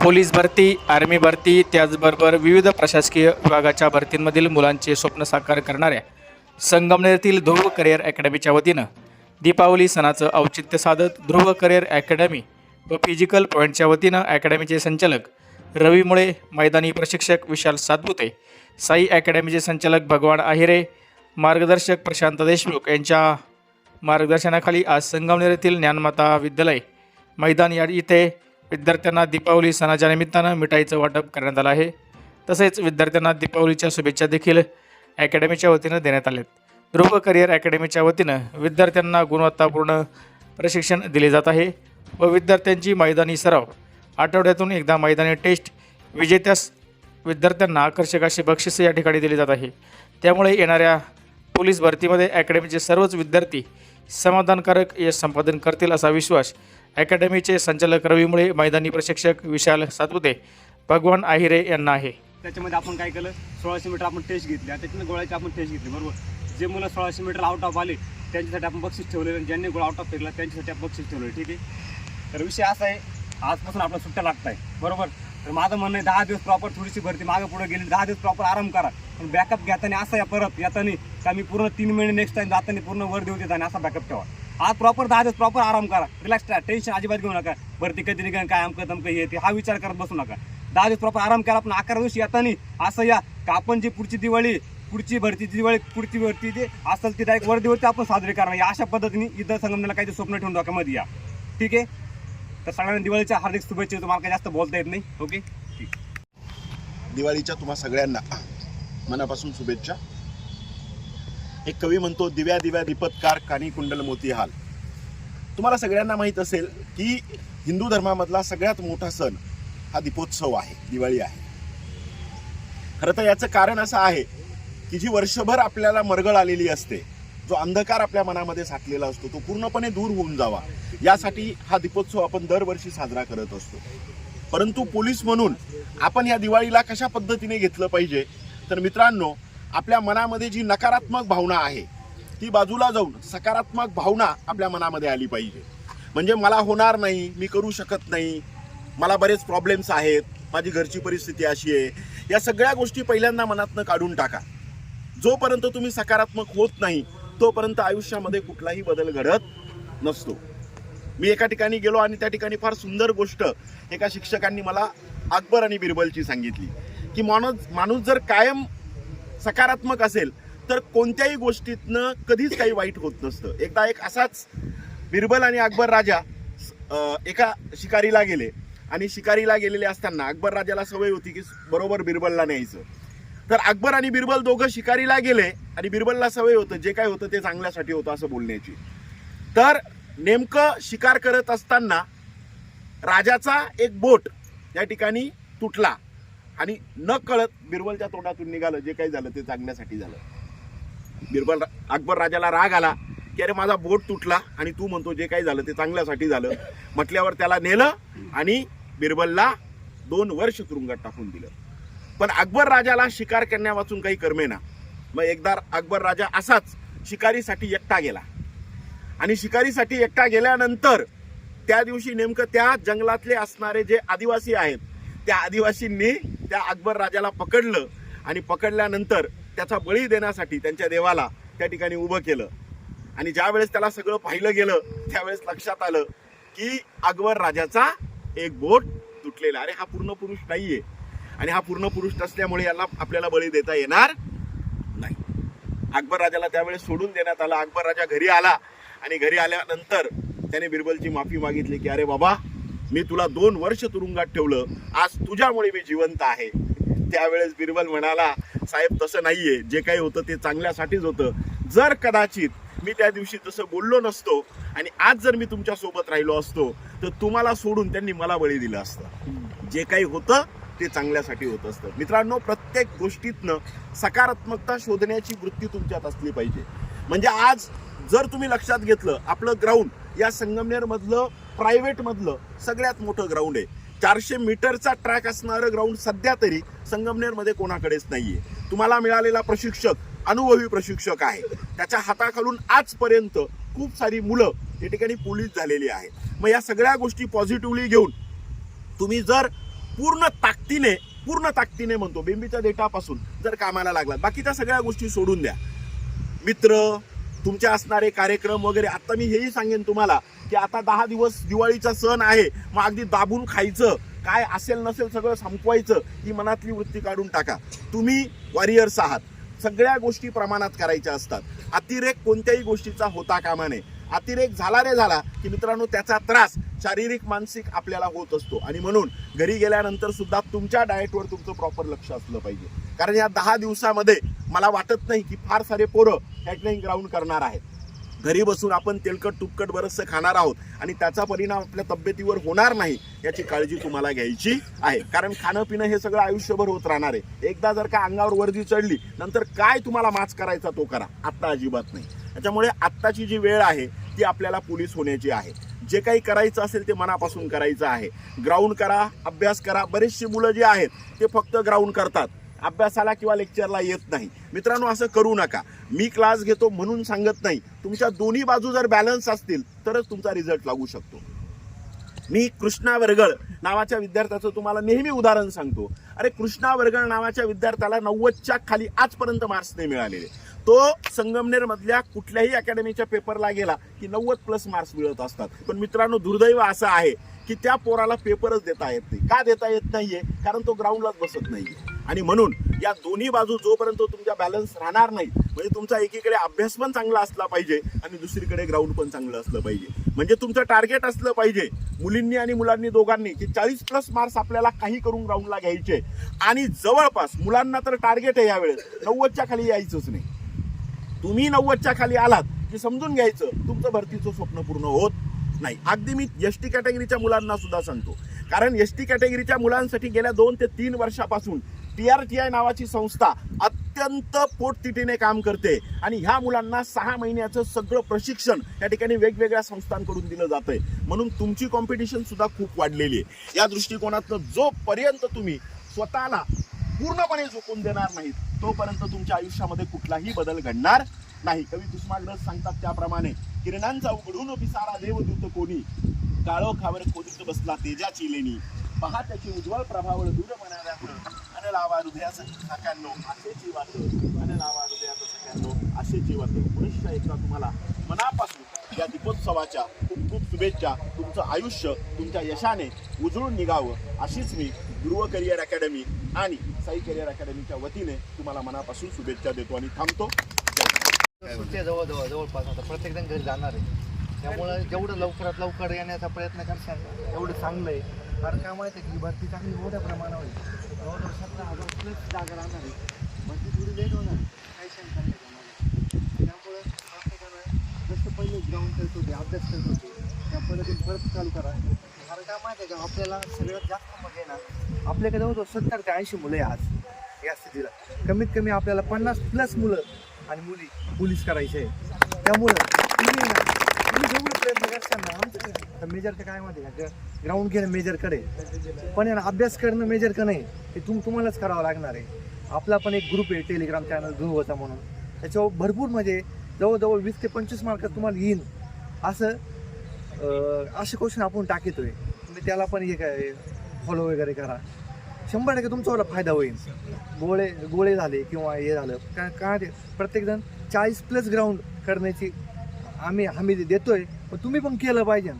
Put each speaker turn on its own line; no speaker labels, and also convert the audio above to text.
Police भरती army भरती त्याचबरोबर विविध प्रशासकीय विभागाच्या भरतींमधील मुलांचे स्वप्न साकार करणाऱ्या संगमनेरतील ध्रुव करिअर अकॅडमीच्या वतीनं दीपावली सणाचं औचित्य साधत ध्रुव करिअर अकॅडमी व फिजिकल पॉईंटच्या वतीनं अकॅडमीचे संचालक रवी मुळे मैदानी प्रशिक्षक विशाल सातपुते साई अकॅडमीचे संचालक भगवान आहिरे मार्गदर्शक प्रशांत देशमुख यांच्या मार्गदर्शनाखाली आज संगमनेर येथील ज्ञानमाता विद्यालय मैदान या इथे विद्यार्थ्यांना दीपावली सणाच्या निमित्तानं मिठाईचं वाटप करण्यात आलं आहे. तसेच विद्यार्थ्यांना दीपावलीच्या शुभेच्छा देखील अकॅडमीच्या वतीनं देण्यात आलेत. ध्रुव करिअर अकॅडमीच्या वतीनं विद्यार्थ्यांना गुणवत्तापूर्ण प्रशिक्षण दिले जात आहे व विद्यार्थ्यांची मैदानी सराव आठवड्यातून एकदा मैदानी टेस्ट विजेत्यास विद्यार्थ्यांना आकर्षक अशी बक्षिसं या ठिकाणी दिली जात आहे. त्यामुळे येणाऱ्या पोलीस भरतीमध्ये अकॅडमीचे सर्वच विद्यार्थी समाधानकारक यश संपादन करतील असा विश्वास अकॅडमीचे संचालक रवीमुळे मैदानी प्रशिक्षक विशाल सातपुते भगवान आहिरे यांना आहे.
त्याच्यामध्ये आपण काय केलं? सोळाशे मीटर आपण टेस्ट घेतली. आणि त्याच्यामध्ये गोळ्याची आपण टेस्ट घेतली बरोबर? जे मुलं सोळाशे मीटर आउट ऑफ आले त्यांच्यासाठी आपण बक्षीस ठेवलेलं आणि ज्यांनी गोळा आउट ऑफ फेकला त्यांच्यासाठी आपण बक्षीस ठेवलं ठीक आहे? तर विषय असा आहे आजपासून आपला सुट्ट्या लागत आहे बरोबर? तर माझं म्हणणं आहे दहा दिवस प्रॉपर थोडीशी भरती मागे पुढे गेली दहा दिवस प्रॉपर आराम करा. पण बॅकअप घेताना असं या परत येताना का मी पूर्ण तीन महिने नेक्स्ट टाईम जाताना पूर्ण वर देऊ देताना असा बॅकअप ठेवा. आज प्रॉपर दहा दिवस प्रॉपर आराम करा. रिलॅक्स टेन्शन अजिबात घेऊ नका. भरती कधी निघा काय अमकं तमकं येते हा विचार करत बसू नका. दहा दिवस प्रॉपर आराम करा. पण अकरा दिवस येताना असं या का आपण जी पुढची दिवाळी पुढची भरतीची दिवाळी पुढची भरती जे असेल ती डायरेक्ट वर्दीवरती आपण साजरी करणार. या अशा पद्धतीने इथं संगमनेला काही स्वप्न ठेवून डोक्यामध्ये या. ठीक आहे? तर सगळ्यांना दिवाळीच्या हार्दिक शुभेच्छा तुम्हाला काही जास्त बोलता येत नाही. ओके? ठीक.
दिवाळीच्या तुम्हा सगळ्यांना मनापासून शुभेच्छा. एक कवी म्हणतो दिव्या दिव्या दीपत्कार कानी कुंडल मोती हाल. तुम्हाला सगळ्यांना माहीत असेल की हिंदू धर्मामधला सगळ्यात मोठा सण हा दीपोत्सव आहे दिवाळी आहे. खरं तर याचं कारण असं आहे की जी वर्षभर आपल्याला मरगळ आलेली असते जो अंधकार आपल्या मनामध्ये साठलेला असतो तो पूर्णपणे दूर होऊन जावा. यासाठी हा दीपोत्सव आपण दरवर्षी साजरा करत असतो. परंतु पोलीस म्हणून आपण या दिवाळीला कशा पद्धतीने घेतलं पाहिजे? तर मित्रांनो आपल्या मनामध्ये जी नकारात्मक भावना आहे ती बाजूला जाऊन सकारात्मक भावना आपल्या मनामध्ये आली पाहिजे. म्हणजे मला होणार नाही मी करू शकत नाही मला बरेच प्रॉब्लेम्स आहेत माझी घरची परिस्थिती अशी आहे. या सगळ्या गोष्टी पहिल्यांदा मनातनं काढून टाका. जोपर्यंत तुम्ही सकारात्मक होत नाही तोपर्यंत आयुष्यामध्ये कुठलाही बदल घडत नसतो. मी एका ठिकाणी गेलो आणि त्या ठिकाणी फार सुंदर गोष्ट एका शिक्षकांनी मला अकबर आणि बिरबलची सांगितली की माणूस माणूस जर कायम सकारात्मक असेल तर कोणत्याही गोष्टीतनं कधीच काही वाईट होत नसतं. एकदा एक असाच बिरबल आणि अकबर राजा एका शिकारीला गेले. आणि शिकारीला गेलेले असताना अकबर राजाला सवय होती की बरोबर बिरबलला न्यायचं. तर अकबर आणि बिरबल दोघं शिकारीला गेले आणि बिरबलला सवय होतं जे काय होतं ते चांगल्यासाठी होतं असं बोलण्याची. तर नेमकं शिकार करत असताना राजाचा एक बोट या ठिकाणी तुटला. आणि न कळत बिरबलच्या तोंडातून निघालं जे काही झालं ते चांगल्यासाठी झालं. बिरबल अकबर राजाला राग आला की अरे माझा बोट तुटला आणि तू म्हणतो जे काही झालं ते चांगल्यासाठी झालं. म्हटल्यावर त्याला नेलं आणि बिरबलला दोन वर्ष तुरुंगात टाकून दिलं. पण अकबर राजाला शिकार करण्यावाचून काही करमेना मग एकदा अकबर राजा असाच शिकारीसाठी एकटा गेला. आणि शिकारीसाठी एकटा गेल्यानंतर त्या दिवशी नेमकं त्या जंगलातले असणारे जे आदिवासी आहेत त्या आदिवासींनी त्या अकबर राजाला पकडलं आणि पकडल्यानंतर त्याचा बळी देण्यासाठी त्यांच्या देवाला त्या ठिकाणी उभं केलं. आणि ज्या वेळेस त्याला सगळं पाहिलं गेलं त्यावेळेस लक्षात आलं की अकबर राजाचा एक बोट तुटलेला अरे हा पूर्ण पुरुष नाहीये. आणि हा पूर्ण पुरुष नसल्यामुळे याला आपल्याला बळी देता येणार नाही. अकबर राजाला त्यावेळेस सोडून देण्यात आला. अकबर राजा घरी आला आणि घरी आल्यानंतर त्याने बिरबलची माफी मागितली की अरे बाबा मी तुला दोन वर्ष तुरुंगात ठेवलं. आज तुझ्यामुळे मी जिवंत आहे. त्यावेळेस बिरबल म्हणाला साहेब तसं नाहीये. जे काही होतं ते चांगल्यासाठीच होतं. जर कदाचित मी त्या दिवशी तसं बोललो नसतो आणि आज जर मी तुमच्यासोबत राहिलो असतो तर तुम्हाला सोडून त्यांनी मला बळी दिलं असतं. जे काही होतं ते चांगल्यासाठी होत असतं. मित्रांनो प्रत्येक गोष्टीतनं सकारात्मकता शोधण्याची वृत्ती तुमच्यात असली पाहिजे. म्हणजे आज जर तुम्ही लक्षात घेतलं आपलं ग्राउंड या संगमनेरमधलं प्रायव्हेटमधलं सगळ्यात मोठं ग्राउंड आहे. चारशे मीटरचा ट्रॅक असणारं ग्राउंड सध्या तरी संगमनेरमध्ये कोणाकडेच नाहीये. तुम्हाला मिळालेला प्रशिक्षक अनुभवी प्रशिक्षक आहे. त्याच्या हाताखालून आजपर्यंत खूप सारी मुलं या ठिकाणी पोलीस झालेली आहेत. मग या सगळ्या गोष्टी पॉझिटिव्हली घेऊन तुम्ही जर पूर्ण ताकदीने पूर्ण ताकदीने म्हणतो बेंबीच्या डेटापासून जर कामाला लागलात बाकीच्या सगळ्या गोष्टी सोडून द्या. मित्र तुमचे असणारे कार्यक्रम वगैरे आता मी हेही सांगेन तुम्हाला की आता दहा दिवस दिवाळीचा सण आहे. मग अगदी दाबून खायचं काय असेल नसेल सगळं संपवायचं ही मनातली वृत्ती काढून टाका. तुम्ही वॉरियर्स आहात. सगळ्या गोष्टी प्रमाणात करायच्या असतात. अतिरेक कोणत्याही गोष्टीचा होता कामा नये. अतिरेक झाला रे झाला की मित्रांनो त्याचा त्रास शारीरिक मानसिक आपल्याला होत असतो. आणि म्हणून घरी गेल्यानंतर सुद्धा तुमच्या डाएटवर तुमचं प्रॉपर लक्ष असलं पाहिजे. कारण या दहा दिवसामध्ये मला वाटत नाही की फार सारे पोरं हॅटलाईन ग्राउंड करणार आहेत. घरी बसून आपण तेलकट तुपकट बरंचसं खाणार आहोत आणि त्याचा परिणाम आपल्या तब्येतीवर होणार नाही याची काळजी तुम्हाला घ्यायची आहे. कारण खाणं पिणं हे सगळं आयुष्यभर होत राहणार आहे. एकदा जर का अंगावर वर्दी चढली नंतर काय तुम्हाला माच करायचा तो करा. आत्ता अजिबात नाही. त्याच्यामुळे आत्ताची जी वेळ आहे ती आपल्याला पोलीस होण्याची आहे. जे काही करायचं असेल ते मनापासून करायचं आहे. ग्राउंड करा अभ्यास करा. बरेचशी मुलं जी आहेत ते फक्त ग्राउंड करतात. अभ्यासाला किंवा लेक्चरला येत नाही. मित्रांनो असं करू नका. मी क्लास घेतो म्हणून सांगत नाही. तुमच्या दोन्ही बाजू जर बॅलन्स असतील तरच तुमचा रिझल्ट लागू शकतो. मी कृष्णा वरगळ नावाच्या विद्यार्थ्याचं तुम्हाला नेहमी उदाहरण सांगतो. अरे कृष्णा वरगळ नावाच्या विद्यार्थ्याला नव्वदच्या खाली आजपर्यंत मार्क्स नाही मिळालेले. तो संगमनेर मधल्या कुठल्याही अकॅडमीच्या पेपरला गेला की नव्वद प्लस मार्क्स मिळत असतात. पण मित्रांनो दुर्दैव असं आहे की त्या पोराला पेपरच देता येत नाही. का देता येत नाहीये? कारण तो ग्राउंडलाच बसत नाहीये. आणि म्हणून या दोन्ही बाजू जोपर्यंत तुमच्या बॅलन्स राहणार नाही म्हणजे तुमचा एकीकडे अभ्यास पण चांगला असला पाहिजे आणि दुसरीकडे ग्राउंड पण चांगलं असलं पाहिजे. म्हणजे तुमचं टार्गेट असलं पाहिजे. मुलींनी आणि मुलांनी दोघांनी की चाळीस प्लस मार्क्स आपल्याला काही करून ग्राउंडला घ्यायचे. आणि जवळपास मुलांना तर टार्गेट आहे यावेळेस. नव्वदच्या खाली यायचंच नाही. तुम्ही नव्वदच्या खाली आलात की समजून घ्यायचं तुमचं भरतीचं स्वप्न पूर्ण होत नाही. अगदी मी एस टी कॅटेगरीच्या मुलांना सुद्धा सांगतो. कारण एस टी कॅटेगरीच्या मुलांसाठी गेल्या दोन ते तीन वर्षापासून टी आर टी आय नावाची संस्था अत्यंत पोटतिटीने काम करते. आणि ह्या मुलांना सहा महिन्याचं सगळं प्रशिक्षण या ठिकाणी वेगवेगळ्या संस्थांकडून दिलं जातंय. म्हणून तुमची कॉम्पिटिशन सुद्धा खूप वाढलेली आहे. या दृष्टिकोनातनं जोपर्यंत तुम्ही स्वतःला पूर्णपणे झोकून देणार नाहीत तोपर्यंत तुमच्या आयुष्यामध्ये कुठलाही बदल घडणार नाही. कवी कुसुमाग्रज सांगतात त्याप्रमाणे किरणांचा उघडून पिसारा देवदूत कोणी? काळो खावर बसला तेजाची लेणी. पहा त्याची उज्ज्वल प्रभावळ दूर मनाव्या लावा हृदयाचं सख्यांनो असे वाट मन लावा हृदयाचं सख्यांनो असे वाट पुरुष एकदा तुम्हाला मनापासून या दीपोत्सवाच्या खूप खूप शुभेच्छा. तुमचं आयुष्य तुमच्या यशाने उजळून निघावं अशीच मी ध्रुव करिअर अकॅडमी आणि साई करिअर अकॅडमीच्या वतीने तुम्हाला मनापासून शुभेच्छा देतो आणि थांबतो.
सुट्ट्या जवळ जवळ जवळपास आता. प्रत्येक जण घरी जाणार आहे. त्यामुळं जेवढं लवकरात लवकर येण्याचा प्रयत्न करशाल एवढं चांगलं आहे. कारण काम आहे की भरती चांगली मोठ्या प्रमाणावर आहे. जवळजवळ सतरा हजार प्लस जागा राहणार आहे. भरती थोडी लेट होणार काही शंका नाही त्यामध्ये. त्यामुळं प्रत्येकानं जसं पहिले ग्राउंड करत होते अभ्यास करत होते त्या पद्धतीने परत चालू करा. कारण काय आहे का आपल्याला सगळ्यात जास्त मजा येणार आपल्याकडे जवळजवळ सत्तर ते ऐंशी मुलं आहे आज या स्थितीला. कमीत कमी आपल्याला पन्नास प्लस मुलं आणि मुली पोलीस करायचे आहे. त्यामुळं तुम्ही ना तुम्ही जेवढे प्रयत्न करताल काय माहिती आहे का? ग्राउंड घेणं मेजरकडे. पण आहे अभ्यास करणं मेजर का नाही. ते तुम तुम्हालाच करावं लागणार आहे. आपला पण एक ग्रुप आहे टेलिग्राम चॅनल होता म्हणून. त्याच्यावर भरपूर म्हणजे जवळजवळ वीस ते पंचवीस मार्क तुम्हाला येईन असं असे क्वेश्चन आपण टाकितोय. तुम्ही त्याला पण हे काय फॉलो वगैरे करा. शंभर टक्के तुमचा फायदा होईल. गोळे गोळे झाले किंवा हे झालं. का काय ते प्रत्येकजण चाळीस प्लस ग्राउंड करण्याची आम्ही हमी देतोय. पण तुम्ही पण केलं पाहिजे.